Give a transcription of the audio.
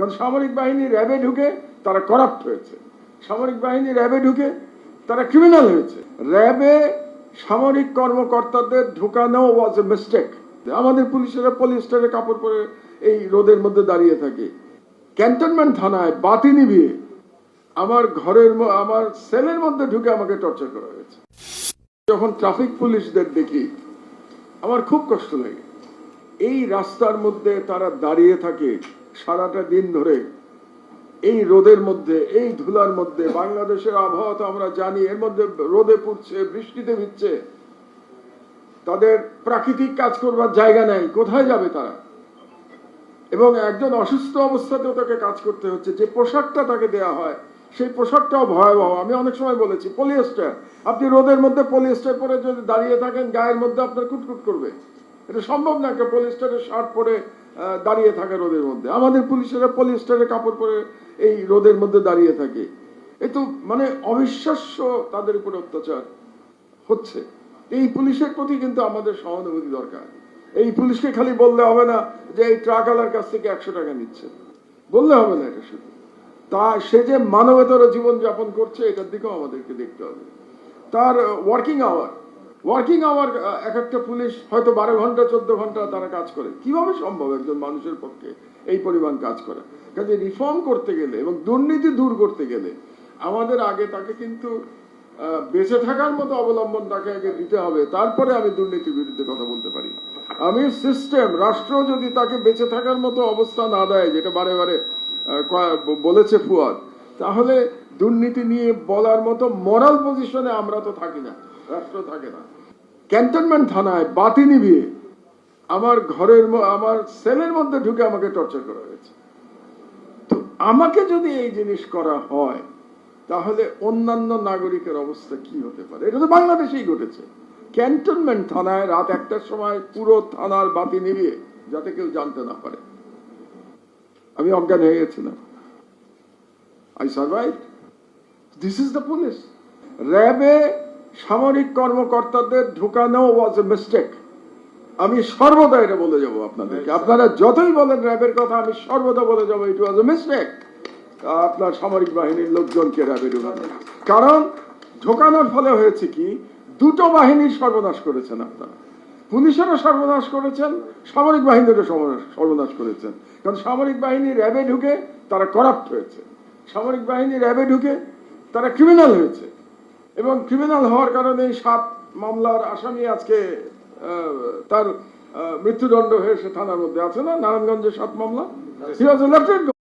কারণ সামরিক বাহিনী র্যাবে ঢুকে তারা করাপ্ট হয়েছে। সামরিক বাহিনী র্যাবে ঢুকে তারা ক্রিমিনাল হয়েছে। র্যাবে সামরিক কর্মকর্তাদের ঢুকানো ওয়াজ এ মিস্টেক আমাদের পুলিশেরা পলিস্টারে কাপড় পরে এই রোদের মধ্যে দাঁড়িয়ে থাকে। ক্যান্টনমেন্ট থানায় বাতি নিভিয়ে আমার ঘরের আমার সেলের মধ্যে ঢুকে আমাকে টর্চার করা হয়েছে। যখন ট্রাফিক পুলিশদের দেখি, আমার খুব কষ্ট লাগে। এই রাস্তার মধ্যে তারা দাঁড়িয়ে থাকে সারাটা দিন ধরে এই রোদের মধ্যে, এই ধুলার মধ্যে, বাংলাদেশের আবহাওয়া তো আমরা জানি, এর মধ্যে রোদে পড়ছে, বৃষ্টিতে ভিজছে। তাদের প্রাকৃতিক কাজ করবার জায়গা নেই, কোথায় যাবে তারা? এবং একজন অসুস্থ অবস্থাতেও তাকে কাজ করতে হচ্ছে, যে পোশাকটা তাকে দেয়া হয়, সেই পোশাকটাও ভয়াবহ। আমি অনেক সময় বলেছি, পলিয়েস্টার, আপনি রোদের মধ্যে পলিয়েস্টার পরে যদি দাঁড়িয়ে থাকেন, গায়ের মধ্যে আপনার কুটকুট করবে। এটা সম্ভব না একটা পলিয়েস্টারের শার্ট পরে দাঁড়িয়ে থাকে রোদের মধ্যে। আমাদের পুলিশেরা পলিয়েস্টারের কাপড় পরে এই রোদের মধ্যে দাঁড়িয়ে থাকে। এ তো মানে অবিশ্বাস্য তাদের উপরে অত্যাচার হচ্ছে। এই পুলিশের প্রতি কিন্তু আমাদের সহানুভূতি দরকার। এই পুলিশকে খালি বললে হবে না যে এই ট্রাকওয়ালার কাছ থেকে একশো টাকা নিচ্ছে। বললে হবে না এটা শুধু। তা সে যে মানবতর জীবন যাপন করছে, এটার দিকেও আমাদেরকে দেখতে হবে। তার ওয়ার্কিং আওয়ার ওয়ার্কিং আওয়ার এক একটা পুলিশ হয়তো বারো ঘণ্টা, চোদ্দ ঘণ্টা তারা কাজ করে। কীভাবে সম্ভব একজন মানুষের পক্ষে এই পরিমাণ কাজ করা? কাজে রিফর্ম করতে গেলে এবং দুর্নীতি দূর করতে গেলে আমাদের আগে তাকে কিন্তু বেঁচে থাকার মতো অবলম্বন তাকে আগে দিতে হবে। তারপরে আমি দুর্নীতির বিরুদ্ধে কথা বলতে পারি। আমি সিস্টেম রাষ্ট্র যদি তাকে বেঁচে থাকার মতো অবস্থা না দেয়, যেটা বারে বারে বলেছে ফুয়াদ, তাহলে দুর্নীতি নিয়ে বলার মতো মরাল পজিশনে আমরা তো থাকি না। ক্যান্টনমেন্ট থানায় বাতি নিভিয়ে আমার ঘরের আমার সেলের মধ্যে ঢুকে আমাকে টর্চার করা হয়েছে। তো আমাকে যদি এই জিনিস করা হয়, তাহলে অন্যান্য নাগরিকের অবস্থা কি হতে পারে? এটা তো বাংলাদেশেই ঘটেছে। ক্যান্টনমেন্ট থানায় রাত একটার সময় পুরো থানার বাতি নিভিয়ে যাতে কেউ জানতে না পারে। আমি অজ্ঞান হয়ে গেছিলাম। I survive this is the police র্যাবে সামরিক কর্মকর্তাদের ঢুকানো ওয়াজ এ মিস্টেক আমি সর্বদা এটা বলে যাব আপনাদেরকে। আপনারা যতই বলেন র্যাবের কথা আমি সর্বদা বলে যাব ইট ওয়াজ এ মিস্টেক আপনার সামরিক বাহিনীর লোকজনকে র্যাবে ঢুকানো কারণ ঢোকানোর ফলে হয়েছে কি দুটো বাহিনীর সর্বনাশ করেছেন আপনারা। পুলিশেরও সর্বনাশ করেছেন সামরিক বাহিনীরও সর্বনাশ- সর্বনাশ করেছেন। কারণ সামরিক বাহিনী র্যাবে ঢুকে তারা করাপ্ট হয়েছে। সামরিক বাহিনী র্যাবে ঢুকে তারা ক্রিমিনাল হয়েছে। এবং ক্রিমিনাল হওয়ার কারণে সাত মামলার আসামি আজকে আহ, তার মৃত্যুদণ্ড হয়ে সে থানার মধ্যে আছে না? নারায়ণগঞ্জের সাত মামলা?